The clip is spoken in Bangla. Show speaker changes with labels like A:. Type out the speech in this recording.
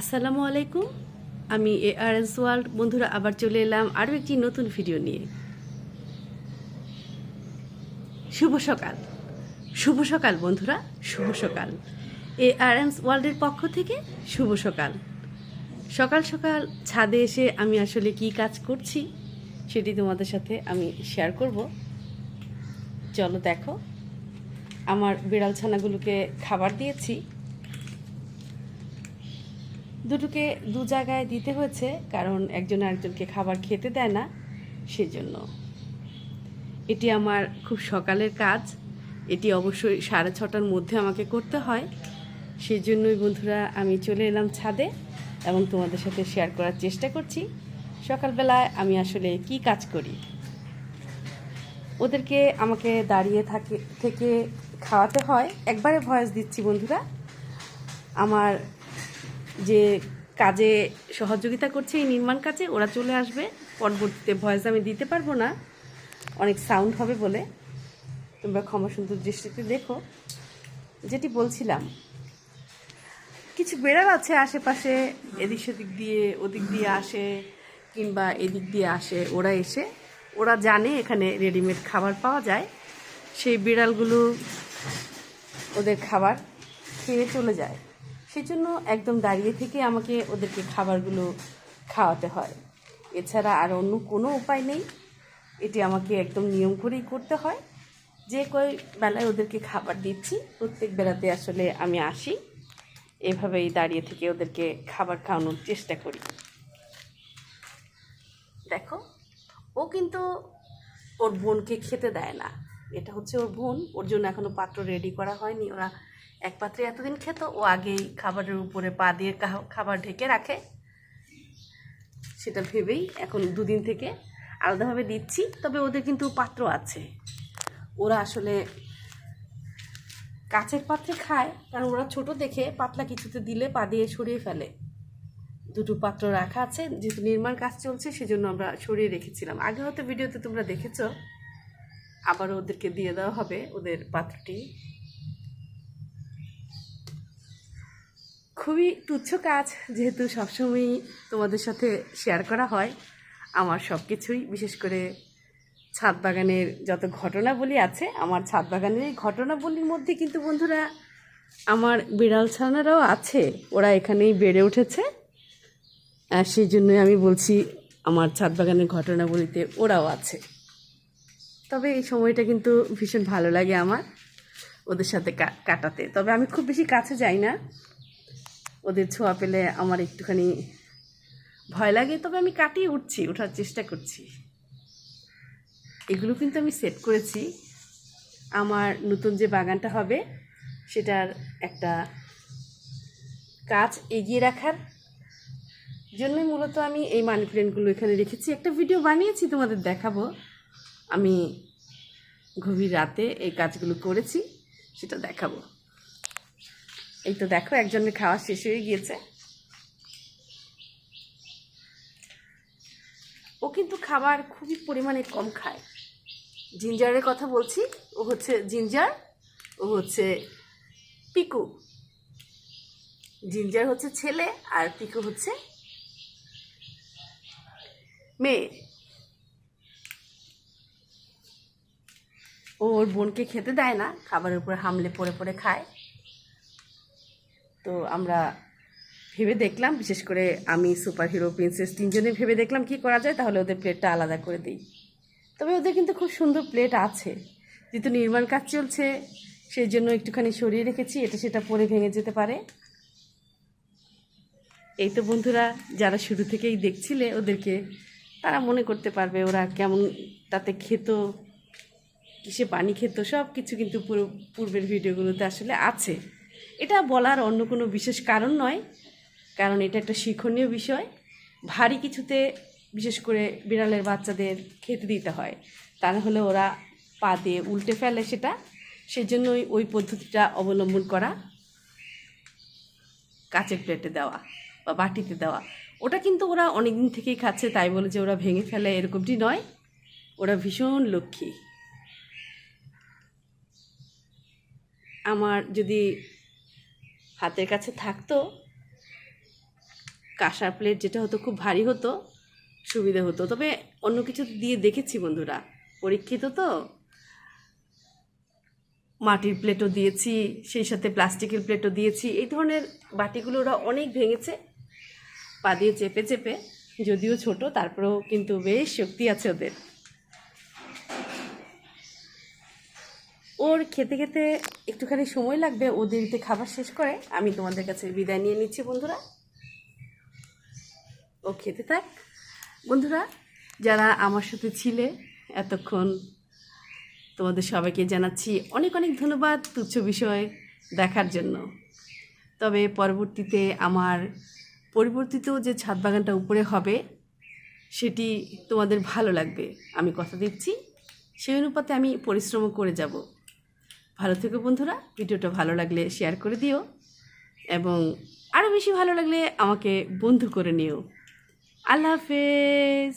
A: আসসালামু আলাইকুম। আমি এ আর এস ওয়ার্ল্ড। বন্ধুরা, আবার চলে এলাম আরও একটি নতুন ভিডিও নিয়ে। শুভ সকাল। শুভ সকাল, বন্ধুরা। শুভ সকাল। এ আর এস ওয়ার্ল্ডের পক্ষ থেকে শুভ সকাল। সকাল সকাল ছাদে এসে আমি আসলে কি কাজ করছি সেটি তোমাদের সাথে আমি শেয়ার করব। চলো দেখো। আমার বিড়াল ছানাগুলোকে খাবার দিয়েছি। দুটোকে দু জায়গায় দিতে হয়েছে, কারণ একজন আরেকজনকে খাবার খেতে দেয় না, সেজন্য। এটি আমার খুব সকালের কাজ। এটি অবশ্যই সাড়ে ছটার মধ্যে আমাকে করতে হয়। সেই জন্যই বন্ধুরা, আমি চলে এলাম ছাদে এবং তোমাদের সাথে শেয়ার করার চেষ্টা করছি। সকালবেলায় আমি আসলে কি কাজ করি? ওদেরকে আমাকে দাঁড়িয়ে থাকে, থেকে খাওয়াতে হয়। একবারে ভয়েস দিচ্ছি বন্ধুরা। আমার যে কাজে সহযোগিতা করছে এই নির্মাণ কাজে, ওরা চলে আসবে। পরবর্তীতে ভয়েস আমি দিতে পারব না। অনেক সাউন্ড হবে বলে। তোমরা ক্ষমা সুন্দর দৃষ্টিতে দেখো। যেটি বলছিলাম, কিছু বেড়াল আছে আশেপাশে, এদিক সেদিক দিয়ে, ওদিক দিয়ে আসে, কিংবা এদিক দিয়ে আসে, ওরা এসে, ওরা জানে এখানে রেডিমেড খাবার পাওয়া যায়। সেই বিড়ালগুলো ওদের খাবার খেয়ে চলে যায়। সেই জন্য একদম দাঁড়িয়ে থেকে আমাকে ওদেরকে খাবারগুলো খাওয়াতে হয়। এছাড়া আর অন্য কোনো উপায় নেই। এটি আমাকে একদম নিয়ম করেই করতে হয়। যে কই বেলায় ওদেরকে খাবার দিচ্ছি, প্রত্যেক বেলাতে আসলে আমি আসি। এভাবেই দাঁড়িয়ে থেকে ওদেরকে খাবার খাওয়ানোর চেষ্টা করি। দেখো, ও কিন্তু ওর বোনকে খেতে দেয় না। এটা হচ্ছে ওর বোন। ওর জন্য এখনও পাত্র রেডি করা হয়নি। ওরা এক পাত্রে এতদিন খেত, ও আগেই খাবারের উপরে পা দিয়ে খাবার ঢেকে রাখে। সেটা ভেবেই এখন দুদিন থেকে আলাদাভাবে দিচ্ছি, তবে ওদের কিন্তু পাত্র আছে। ওরা আসলে কাচের পাত্রে খায়, কারণ ওরা ছোট দেখে পাতলা কিছুতে দিলে পা দিয়ে সরিয়ে ফেলে। দুটো পাত্র রাখা আছে, যেহেতু নির্মাণ কাজ চলছে, সেজন্য আমরা সরিয়ে রেখেছিলাম। আগে হয়তো ভিডিওতে তোমরা দেখেছ আবার ওদেরকে দিয়ে দেওয়া হবে, ওদের পাত্রটি। খুবই তুচ্ছ কাজ, যেহেতু সবসময়ই তোমাদের সাথে শেয়ার করা হয়। আমার সব কিছুই বিশেষ করে ছাদ বাগানের যত ঘটনাবলী আছে, আমার ছাদ বাগানের এই ঘটনাবলীর মধ্যে কিন্তু বন্ধুরা, আমার বিড়াল ছানারাও আছে, ওরা এখানেই বেড়ে উঠেছে। আর সেই জন্যই আমি বলছি, আমার ছাদ বাগানের ঘটনাবলীতে ওরাও আছে। তবে এই সময়টা কিন্তু ভীষণ ভালো লাগে আমার ওদের সাথে কাটাতে। তবে আমি খুব বেশি কাছে যাই না। ওদের ছোঁয়া পেলে আমার একটুখানি ভয় লাগে, তবে আমি কাটিয়ে উঠছি, ওঠার চেষ্টা করছি। এগুলো কিন্তু আমি সেট করেছি। আমার নতুন যে বাগানটা হবে, সেটার একটা কাজ এগিয়ে রাখার জন্যই মূলত আমি এই মানি প্ল্যান্টগুলো এখানে রেখেছি। একটা ভিডিও বানিয়েছি, তোমাদের দেখাবো। আমি গভীর রাতে এই কাজগুলো করেছি, সেটা দেখাবো। এই তো দেখো, একজনের খাওয়া শেষ হয়ে গিয়েছে। ও কিন্তু খাবার খুবই পরিমাণে কম খায়। জিঞ্জারের কথা বলছি, ও হচ্ছে জিঞ্জার, ও হচ্ছে পিকু। জিঞ্জার হচ্ছে ছেলে আর পিকু হচ্ছে মেয়ে। ও ওর বোনকে খেতে দেয় না, খাবারের উপরে হামলে পড়ে পড়ে খায়। তো আমরা ভেবে দেখলাম, বিশেষ করে আমি সুপার হিরো প্রিন্সেস তিনজনে ভেবে দেখলাম কি করা যায়, তাহলে ওদের প্লেটটা আলাদা করে দিই। তবে ওদের কিন্তু খুব সুন্দর প্লেট আছে। যেহেতু নির্মাণ কাজ চলছে, সেই জন্য একটুখানি সরিয়ে রেখেছি, এটা সেটা পরে ভেঙে যেতে পারে। এই তো বন্ধুরা, যারা শুরু থেকেই দেখছিলে ওদেরকে, তারা মনে করতে পারবে ওরা কেমন তাতে খেত কিসে পানি খেত, সব কিছু কিন্তু পুরো পূর্বের ভিডিওগুলোতে আসলে আছে। এটা বলার অন্য কোনো বিশেষ কারণ নয়, কারণ এটা একটা শিক্ষণীয় বিষয়। ভারী কিছুতে বিশেষ করে বিড়ালের বাচ্চাদের খেতে দিতে হয়। তা হলে ওরা পা দিয়ে উল্টে ফেলে সেটা। সেজন্যই ওই পদ্ধতিটা অবলম্বন করা, কাচের প্লেটে দেওয়া বা বাটিতে দেওয়া। ওটা কিন্তু ওরা অনেক দিন থেকেই খাচ্ছে, তাই বলে যে ওরা ভেঙে ফেলে এরকমটি নয়। ওরা ভীষণ লক্ষ্মী। আমার যদি হাতের কাছে থাকতো, কাঁসার প্লেট যেটা হতো খুব ভারী হতো, সুবিধা হতো। তবে অন্য কিছু দিয়ে দেখেছি বন্ধুরা। পরীক্ষিত তো। মাটির প্লেটও দিয়েছি, সেই সাথে প্লাস্টিকের প্লেটও দিয়েছি। এই ধরনের বাটিগুলো ওরা অনেক ভেঙেছে, পা দিয়ে চেপে চেপে, যদিও ছোট, তারপরেও কিন্তু বেশ শক্তি আছে ওদের। ওর খেতে খেতে একটুখানি সময় লাগবে, ও দেরিতে খাবার শেষ করে, আমি তোমাদের কাছে বিদায় নিয়ে নিচ্ছি বন্ধুরা। ও খেতে থাক। বন্ধুরা, যারা আমার সাথে ছিলে এতক্ষণ, তোমাদের সবাইকে জানাচ্ছি অনেক অনেক ধন্যবাদ তুচ্ছ বিষয় দেখার জন্য। তবে পরবর্তীতে আমার পরিবর্তিত যে ছাদ বাগানটা উপরে হবে, সেটি তোমাদের ভালো লাগবে। আমি কথা দিচ্ছি, সেই অনুপাতে আমি পরিশ্রম করে যাব। ভালো থেকো বন্ধুরা। ভিডিওটা ভালো লাগলে শেয়ার করে দিও এবং আরও বেশি ভালো লাগলে আমাকে বন্ধু করে নিও। আল্লাহ হাফেজ।